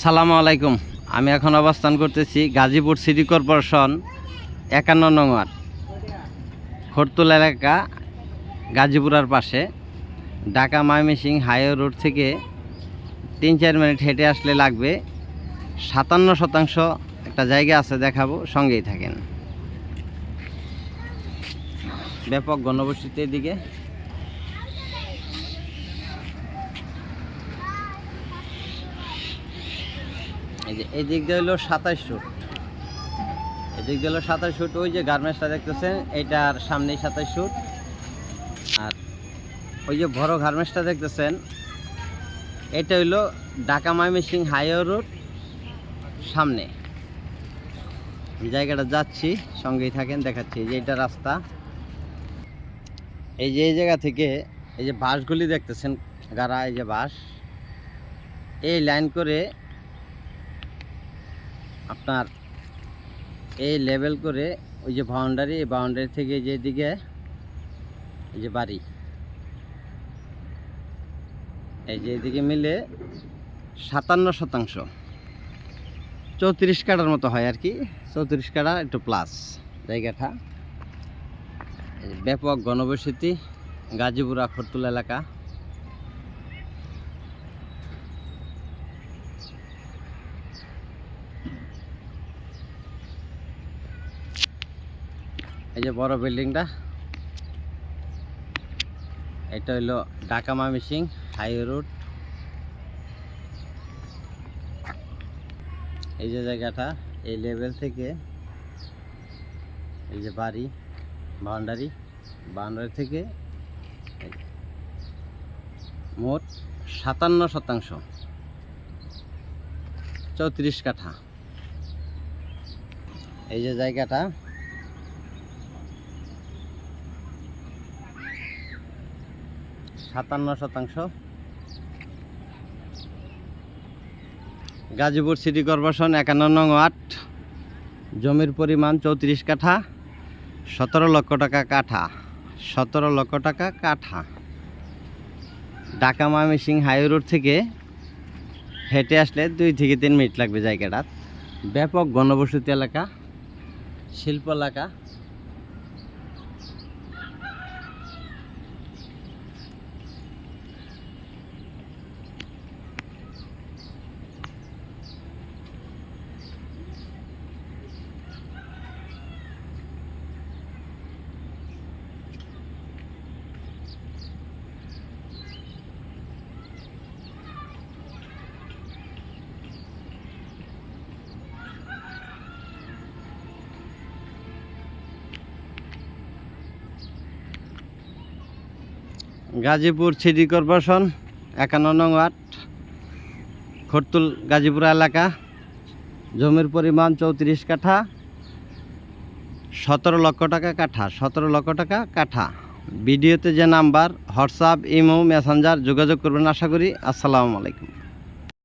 সালামু আলাইকুম। আমি এখন অবস্থান করতেছি গাজীপুর সিটি কর্পোরেশন একান্ন নং খরতুল এলাকা, গাজীপুরার পাশে। ঢাকা ময়মনসিং হাইওয়ে রোড থেকে তিন চার মিনিট হেঁটে আসলে লাগবে। সাতান্ন শতাংশ একটা জায়গা আছে দেখাবো, সঙ্গেই থাকেন। ব্যাপক গণবসতি এদিকে এই যে, এই দিক দিয়ে হলো সাতাশ ফুট। এদিক দিয়ে হলো সাতাশ ফুট, ওই যে গার্মেন্টসটা দেখতেছেন, এইটার সামনেই সাতাশ ফুট। আর ওই যে বড় গার্মেন্টসটা দেখতেছেন, এটা হইল ঢাকা ময়মনসিং হাইওয়ে রোড সামনে। জায়গাটা যাচ্ছি, সঙ্গেই থাকেন, দেখাচ্ছি যে এটা রাস্তা। এই যে এই জায়গা থেকে এই যে বাসগুলি দেখতেছেন, গাড়া এই যে বাস এই লাইন করে আপনার এই লেভেল করে ওই যে বাউন্ডারি এই বাউন্ডারি থেকে যেদিকে এই যে বাড়ি, এই যে এদিকে মিলে সাতান্ন শতাংশ। চৌত্রিশ কাটার মতো হয় আর কি। চৌত্রিশ কাটা একটু প্লাস জায়গাটা। ব্যাপক গণবসতি, গাজীপুর, আখরতুল এলাকা। এই যে বড় বিল্ডিংটা। এটা হইল ঢাকা মামিসিং হাই রোড। এই যে জায়গাটা, এই লেভেল থেকে এই যে বাড়ি, বাউন্ডারি বাউন্ডারি থেকে মোট সাতান্ন শতাংশ। চৌত্রিশ কাঠা। এই যে জায়গাটা সাতান্ন শতাংশ। গাজীপুর সিটি কর্পোরেশন একান্ন নং ওয়ার্ড, জমির পরিমাণ চৌত্রিশ কাঠা, সতেরো লক্ষ টাকা কাঠা, সতেরো লক্ষ টাকা কাঠা। ঢাকা ময়মনসিং হাই রোড থেকে হেঁটে আসলে দুই থেকে তিন মিনিট লাগবে জায়গাটা। ব্যাপক গণবসতি এলাকা, শিল্প এলাকা। গাজীপুর সিটি কর্পোরেশন, একান্ন নং ওয়ার্ড, খরতুল গাজীপুর এলাকা, জমির পরিমাণ চৌত্রিশ কাঠা, সতেরো লক্ষ টাকা কাঠা, সতেরো লক্ষ টাকা কাঠা। ভিডিওতে যে নাম্বার, হোয়াটসঅ্যাপ, ইমো, মেসেঞ্জার যোগাযোগ করবেন আশা করি। আসসালামু আলাইকুম।